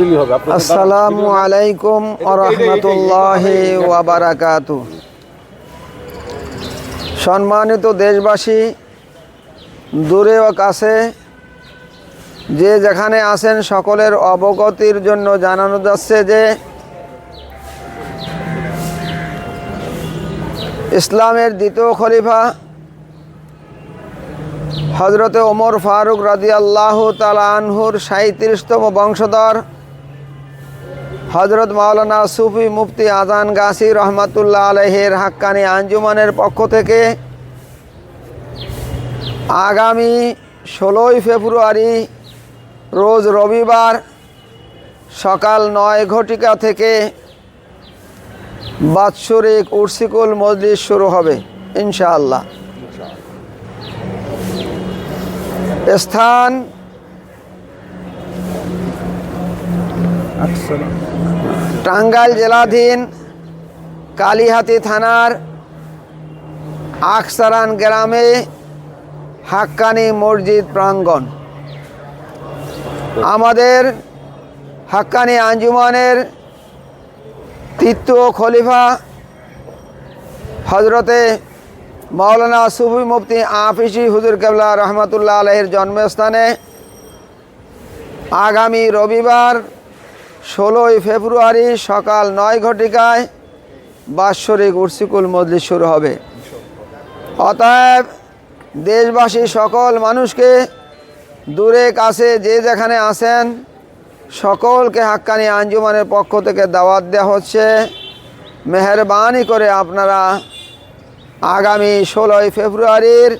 দিলি হবে। আপনার আসসালামু আলাইকুম রহমতুল্লাহ ওয়াবারাকাতু। সম্মানিত দেশবাসী দূরে ও কাছে যে যেখানে আছেন সকলের অবগতির জন্য জানানো যাচ্ছে যে ইসলামের দ্বিতীয় খলিফা হজরতে ওমর ফারুক রাদিয়াল্লাহ তালা আনহুর সাঁত্রিশতম বংশধর হজরত মাওলানা সুফি মুফতি আজান গাছি রহমাতুল্লাহ আলহের হাক্কানি আঞ্জুমানের পক্ষ থেকে আগামী ষোলোই ফেব্রুয়ারি রোজ রবিবার সকাল নয় ঘটিকা থেকে বাৎসরিক উর্সিকুল মজলিস শুরু হবে, ইনশাআল্লাহ। স্থান টাঙ্গাইল জেলাধীন কালীহাতি থানার আকসারান গ্রামে হাক্কানি মসজিদ প্রাঙ্গণ। আমাদের হাক্কানি আঞ্জুমানের তৃতীয় খলিফা হজরতে মৌলানা সুফি মুফতি আফিসি হুজুর কেবলা রহমতুল্লাহ আলহের জন্মস্থানে আগামী রবিবার ষোলোই ফেব্রুয়ারি সকাল নয় ঘটিকায় বাৎসরিক উর্সিকুল মজলিস শুরু হবে। অতএব দেশবাসী সকল মানুষকে দূরে, কাছে, যে যেখানে আসেন সকলকে হাক্কানি আঞ্জুমানের পক্ষ থেকে দাওয়াত দেওয়া হচ্ছে। মেহরবানি করে আপনারা আগামী ষোলোই ফেব্রুয়ারির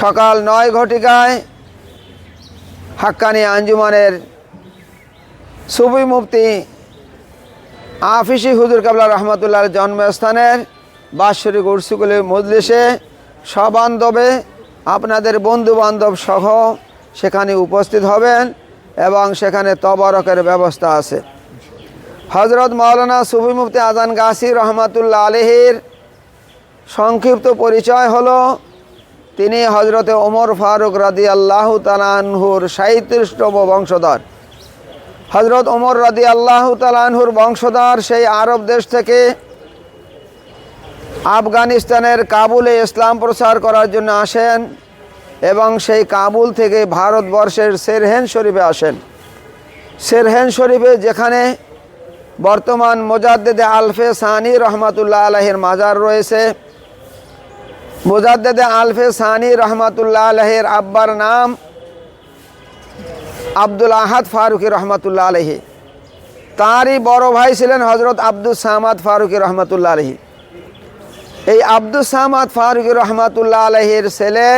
সকাল নয় ঘটিকায় হাক্কানি আঞ্জুমানের সুফি মুফতি আফিসি হুজুর কাবলা রহমতুল্লাহর জন্মস্থানের বাৎসরিক উর্সিকুলি মজলিসে সবান্ধবে আপনাদের বন্ধু বান্ধব সহ সেখানে উপস্থিত হবেন এবং সেখানে তবরকের ব্যবস্থা আছে। হজরত মাওলানা সুফি মুফতি আজান গাছি রহমাতুল্লাহ আলহির সংক্ষিপ্ত পরিচয় হলো, তিনি হজরতে ওমর ফারুক রাদি আল্লাহ তালানহুর সাঁত্রিশতম বংশধর। হজরত ওমর রাদি আল্লাহ তালানহুর বংশধর সেই আরব দেশ থেকে আফগানিস্তানের কাবুলে ইসলাম প্রচার করার জন্য আসেন এবং সেই কাবুল থেকে ভারতবর্ষের সেরহেন শরীফে আসেন। সেরহেন শরীফে যেখানে বর্তমান মোজাদ্দেদে আলফে সানি রহমাতুল্লাহ আলহের মাজার রয়েছে। মোজাদ্দেদে আলফে সানি রহমাতুল্লাহ আলহের আব্বার নাম আব্দুল আহাদ ফারুকি রহমাতুল্লাহ আলহি তাঁরই বড় ভাই ছিলেন হজরত আব্দুল সামাদ ফারুকি রহমাতুল্লাহ আলহি এই আব্দুল সামাদ ফারুকি রহমাতুল্লাহ আলহির ছেলে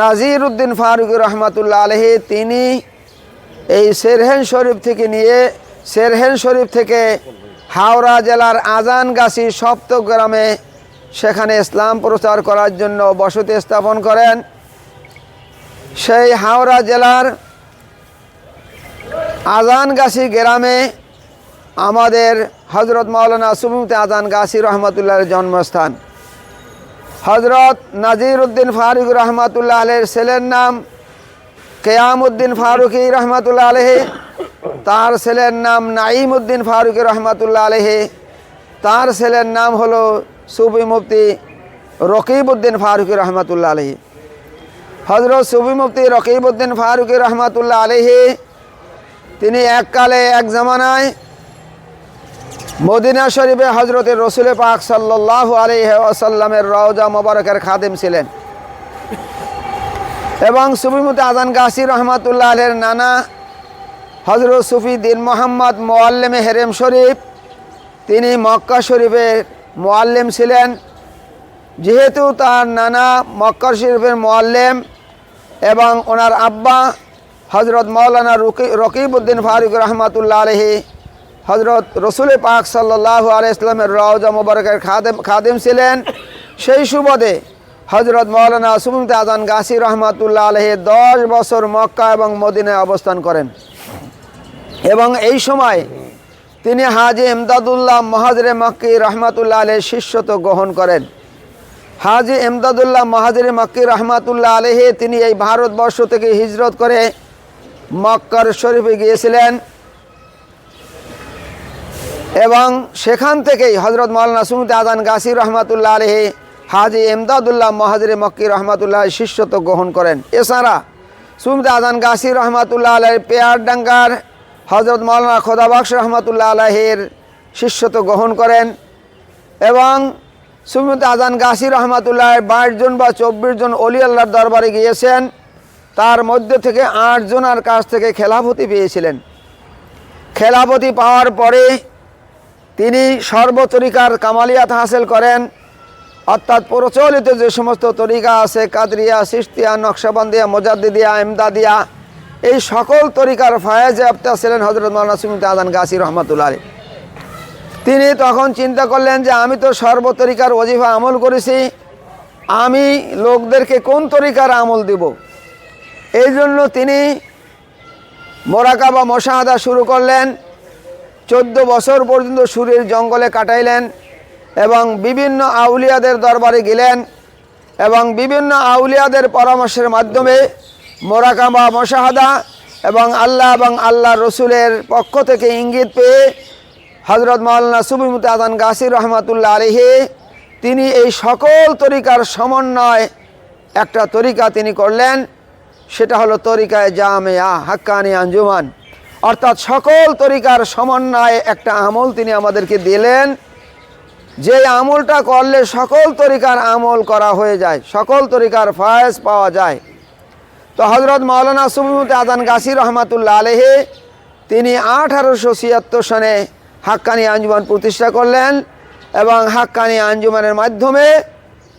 নাজির উদ্দিন ফারুকি রহমাতুল্লাহ আলহি তিনি এই সেরহেন শরীফ থেকে নিয়ে সেরহেন শরীফ থেকে হাওড়া জেলার আজানগাছি সপ্তগ্রামে সেখানে ইসলাম প্রচার করার জন্য বসতি স্থাপন করেন। সেই হাওড়া জেলার আজানগাছি গ্রামে আমাদের হজরত মাওলানা সুমিত আজান গাছি রহমতুল্লাহর জন্মস্থান। হজরত নাজির উদ্দিন ফারুক রহমতুল্লাহ আলের ছেলের নাম কেয়ামউদ্দিন ফারুকি রহমতুল্লাহ আলহে, তার ছেলের নাম নাইম উদ্দিন ফারুকি রহমতুল্লাহ আলহে, তার ছেলের নাম হলো সুফি মুফতি রকিবউদ্দিন ফারুকি রহমতুল্লাহ আলহি। হজরত সুফি মুফতি রকিবউদ্দিন ফারুকি রহমতুল্লাহ আলহি তিনি এককালে এক জামানায় মদিনা শরীফে হজরত রসুল পাক সাল্লাহ আলহ আসাল্লামের রওজা মোবারকের খাদেম ছিলেন। এবং সুফিমুতে আজান গাছি রহমাতুল্লাহ আলের নানা হজরত সুফি দিন মোহাম্মদ মোয়াল্লেমে হেরেম শরীফ, তিনি মক্কা শরীফের মোয়াল্লেম ছিলেন। যেহেতু তার নানা মক্কা শরীফের মোয়াল্লেম এবং ওনার আব্বা হজরত মৌলানা রকি, রকিবউদ্দিন ফারুক রহমাতুল্লাহ আলহি হজরত রসুল পাক সাল্লাহ আলাইসলামের রওজা মুবারকের খাদেম খাদেম ছিলেন। সেই সুবাদে হজরত মৌলানা সুমিত আজান গাছি রহমাতুল্লাহ আলহি দশ বছর মক্কা এবং মদিনায় অবস্থান করেন। এবং এই সময় তিনি হাজি এমদাদুল্লাহ মহাজরে মক্কি রহমাতুল্লাহ আলহের শিষ্যত্ব গ্রহণ করেন। হাজি এমদাদুল্লাহ মহাজরে মক্কি রহমাতুল্লাহ আলহে তিনি এই ভারতবর্ষ থেকে হিজরত করে মক্কার শরীফে গিয়েছিলেন এবং সেখান থেকেই হজরত মৌলানা সুমিত আদান গাছি রহমাতুল্লাহ আলহি হাজি এমদাদুল্লাহ মহাজির মক্কি রহমাতুল্লাহ শিষ্যত্ব গ্রহণ করেন। এছাড়া সুমিত আদান গাছি রহমাতুল্লাহ আলহের পেয়ার ডাঙ্গার হজরত মৌলানা খোদাবাক্স রহমাতুল্লাহ আলহের শিষ্যত্ব গ্রহণ করেন এবং সুমিত আদান গাছি রহমাতুল্লাহ বাইশ জন বা চব্বিশ জন অলি আল্লাহর দরবারে গিয়েছেন। তার মধ্যে থেকে আটজনার কাছ থেকে খেলাফতি পেয়েছিলেন। খেলাফতি পাওয়ার পরে তিনি সর্বতরিকার কামালিয়াত হাসিল করেন। অর্থাৎ প্রচলিত যে সমস্ত তরিকা আছে, কাদরিয়া সিস্তিয়া নকশাবন্দিয়া, মোজাদ্দিদিয়া এমদাদিয়া এই সকল তরিকার ফায়েজে আপ্তা ছিলেন হজরত মৌলানা সুমিত আদান গাছি রহমতুল্লাহ আলী তিনি তখন চিন্তা করলেন যে, আমি তো সর্বতরিকার ওজিফা আমল করেছি। আমি লোকদেরকে কোন তরিকার আমল দিব? এই জন্য তিনি মোরাকাবা মশাহাদা শুরু করলেন, চোদ্দ বছর পর্যন্ত সুরের জঙ্গলে কাটাইলেন এবং বিভিন্ন আউলিয়াদের দরবারে গেলেন এবং বিভিন্ন আউলিয়াদের পরামর্শের মাধ্যমে মোরাকাবা মশাহাদা এবং আল্লাহ এবং আল্লাহ রসুলের পক্ষ থেকে ইঙ্গিত পেয়ে হজরত মাওলানা সুবিমুত আদান গাছির রহমাতুল্লাহ আলহি তিনি এই সকল তরিকার সমন্বয় একটা তরিকা তিনি করলেন। সেটা হলো তরিকায় জামেয়া, হাক্কানি আঞ্জুমান। অর্থাৎ সকল তরিকার সমন্বয়ে একটা আমল তিনি আমাদেরকে দিলেন। যে আমলটা করলে সকল তরিকার আমল করা হয়ে যায়, সকল তরিকার ফয়েজ পাওয়া যায়। তো হজরত মৌলানা সুবিমুত আদান গাছি রহমাতুল্লাহ আলহে তিনি আঠারোশো ছিয়াত্তর সনে হাক্কানি আঞ্জুমান প্রতিষ্ঠা করলেন এবং হাক্কানি আঞ্জুমানের মাধ্যমে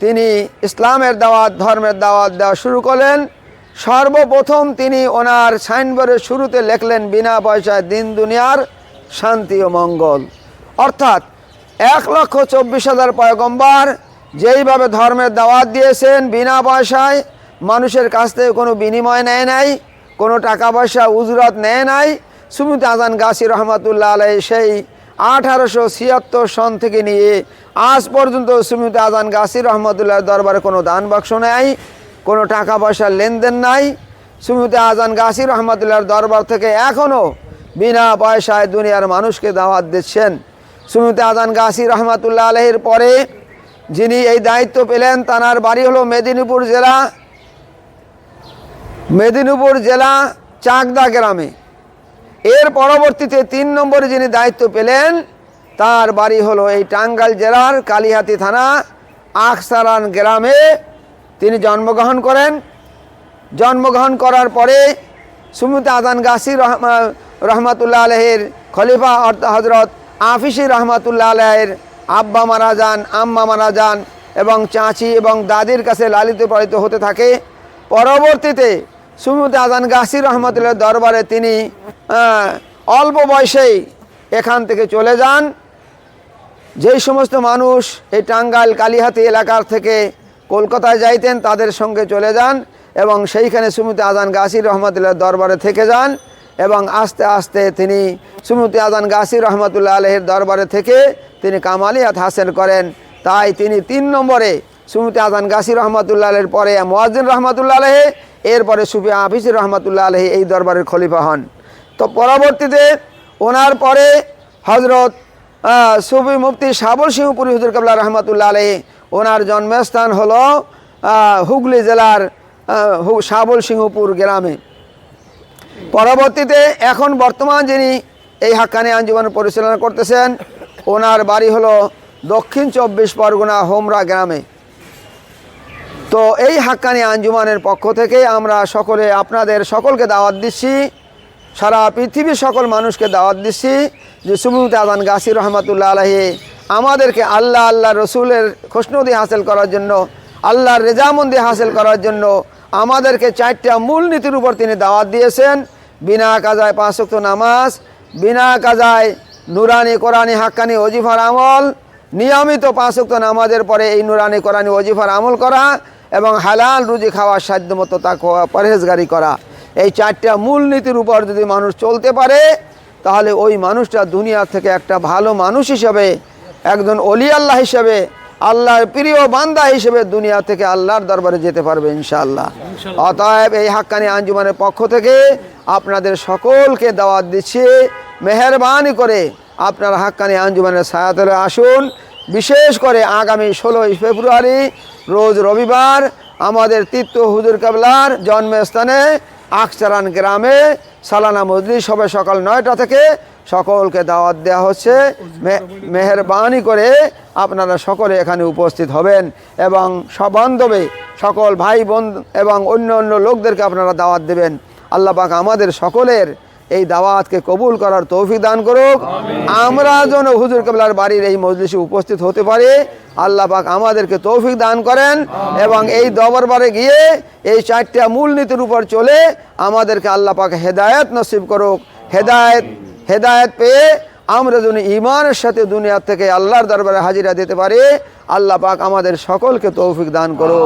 তিনি ইসলামের দাওয়াত, ধর্মের দাওয়াত দেওয়া শুরু করলেন। সর্বপ্রথম তিনি ওনার সাইনবোর্ডের শুরুতে লেখলেন, বিনা পয়সায় দিন দুনিয়ার শান্তি ও মঙ্গল। অর্থাৎ এক লক্ষ চব্বিশ হাজার পয়গম্বার যেইভাবে ধর্মের দাওয়াত দিয়েছেন, বিনা পয়সায় মানুষের কাছ থেকে কোনো বিনিময় নেয় নাই, কোনো টাকা পয়সা উজরত নেয় নাই। সুমিত আজান গাছি রহমতুল্লাহ আলাই সেই আঠারোশো ছিয়াত্তর সন থেকে নিয়ে আজ পর্যন্ত সুমিত আজান গাছি রহমতুল্লাহ দরবারে কোনো দান বাক্স নেয়। কোনো টাকা পয়সার লেনদেন নাই। সুমিত আজান গাছি রহমতুল্লাহর দরবার থেকে এখনও বিনা পয়সায় দুনিয়ার মানুষকে দাওয়াত দিচ্ছেন। সুমিত আজান গাছি রহমতুল্লাহ আলহের পরে যিনি এই দায়িত্ব পেলেন, তানার বাড়ি হলো মেদিনীপুর জেলা মেদিনীপুর জেলা চাকদা গ্রামে। এর পরবর্তীতে তিন নম্বরে যিনি দায়িত্ব পেলেন, তার বাড়ি হলো এই টাঙ্গাইল জেলার কালিহাতি থানা, আকসারান গ্রামে। তিনি জন্মগ্রহণ করেন। জন্মগ্রহণ করার পরে সুমিত আদান গাছি রহমা, রহমাতুল্লাহ আলহের খলিফা হজরত আফিসি রহমাতুল্লাহ আলহের আব্বা মারা যান, আম্মা মারা যান এবং চাচি এবং দাদির কাছে লালিত পালিত হতে থাকে। পরবর্তীতে সুমিত আদান গাছি রহমতুল্লাহ দরবারে তিনি অল্প বয়সেই এখান থেকে চলে যান। যেই সমস্ত মানুষ এই টাঙ্গাইল কালিহাতি এলাকার থেকে কলকাতায় যাইতেন, তাদের সঙ্গে চলে যান এবং সেইখানে সুমিত আজান গাছি রহমতুল্লাহ দরবারে থেকে যান এবং আস্তে আস্তে তিনি সুমিত আজান গাছি রহমতুল্লাহ আলহের দরবারে থেকে তিনি কামালিয়াত হাসিল করেন। তাই তিনি তিন নম্বরে সুমিত আজান গাছি রহমতুল্লাহ আলহের পরে মোয়াজ্জিন রহমতুল্লাহ আলহে এরপরে সুফি আফিসির রহমতুল্লাহ আলহি এই দরবারের খলিফা হন। তো পরবর্তীতে ওনার পরে হজরত সুফি মুফতি সাবল সিংহপুরি হুজুর কাবলা রহমতুল্লাহ আলহি ওনার জন্মস্থান হলো হুগলি জেলার সাবল সিংহপুর গ্রামে। পরবর্তীতে এখন বর্তমান যিনি এই হাক্কানি আঞ্জুমান পরিচালনা করতেছেন, ওনার বাড়ি হলো দক্ষিণ চব্বিশ পরগনা হোমরা গ্রামে। তো এই হাক্কানি আঞ্জুমানের পক্ষ থেকে আমরা সকলে আপনাদের সকলকে দাওয়াত দিচ্ছি, সারা পৃথিবীর সকল মানুষকে দাওয়াত দিচ্ছি, যে সুমিত আদান গাছি রহমতুল্লাহ আলহি আমাদেরকে আল্লাহ আল্লাহ রসুলের খুশনদি হাসিল করার জন্য, আল্লাহর রেজামন্দি হাসিল করার জন্য আমাদেরকে চারটা মূলনীতির উপর তিনি দাওয়াত দিয়েছেন। বিনা কাজায় পাঁচক্ত নামাজ, বিনা কাজায় নুরানি কোরআনি হাক্কানি অজিফার আমল, নিয়মিত পাঁচক্ত নামাজের পরে এই নুরানি কোরআনি অজিফার আমল করা এবং হালাল রুজি খাওয়ার সাধ্যমতো তা পরহেজগারি করা। এই চারটা মূলনীতির উপর যদি মানুষ চলতে পারে, তাহলে ওই মানুষটা দুনিয়া থেকে একটা ভালো মানুষ হিসাবে একজন অলি আল্লাহ হিসেবে আল্লাহর প্রিয় বান্দা হিসেবে দুনিয়া থেকে আল্লাহর দরবারে যেতে পারবে ইনশাআল্লাহ। অতএব এই হাক্কানি আঞ্জুমানের পক্ষ থেকে আপনাদের সকলকে দাওয়াত দিচ্ছি মেহরবানি করে আপনারা হাক্কানি আঞ্জুমানের ছায়াতলে আসুন। বিশেষ করে আগামী ষোলোই ফেব্রুয়ারি রোজ রবিবার আমাদের তীর্থ হুজুর কাবলার জন্মস্থানে আকচারান গ্রামে সালানা মজলিস হবে সকাল নয়টা থেকে সকলকে দাওয়াত দেওয়া হচ্ছে। মেহরবানি করে আপনারা সকলে এখানে উপস্থিত হবেন এবং সবান্ধবে সকল ভাই বোন এবং অন্য অন্য লোকদেরকে আপনারা দাওয়াত দেবেন। আল্লাহ পাক আমাদের সকলের এই দাওয়াতকে কবুল করার তৌফিক দান করুক। আমরা যেন হুজুর কবলার বাড়ির এই মজলিসে উপস্থিত হতে পারি। আল্লাহ পাক আমাদেরকে তৌফিক দান করেন এবং এই দরবারে গিয়ে এই চারটা মূলনীতির উপর চলে আমাদেরকে আল্লাহ পাক হেদায়েত নসিব করুক। হেদায়েত হেদায়েত পেয়ে আমরা যেন ইমানের সাথে দুনিয়া থেকে আল্লাহর দরবারে হাজিরা দিতে পারি আল্লাহ পাক আমাদের সকলকে তৌফিক দান করো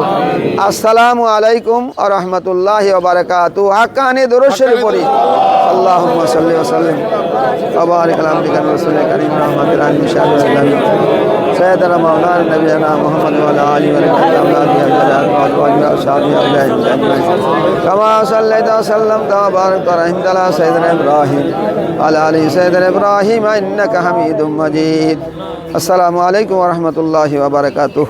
আসসালামু আলাইকুম আ রহমতুল্লাহ বারকাতু হাক্কানি দরশের পরি আল্লাহুম্মা সাল্লি ওয়া সাল্লিম। ওয়া বারিক আলা আবদিকা রাসূলিকা কারীম। মুহাম্মাদিন আলিহি সাল্লাল্লাহু سيدنا مولانا نبينا محمد وعلى آله وصحبه اجمعين وازواجه واصحابه اجمعين كما صليت وسلمت وباركت ورحمت على سيدنا إبراهيم وعلى آل سيدنا إبراهيم إنك حميد مجيد. السلام عليكم ورحمة الله وبركاته.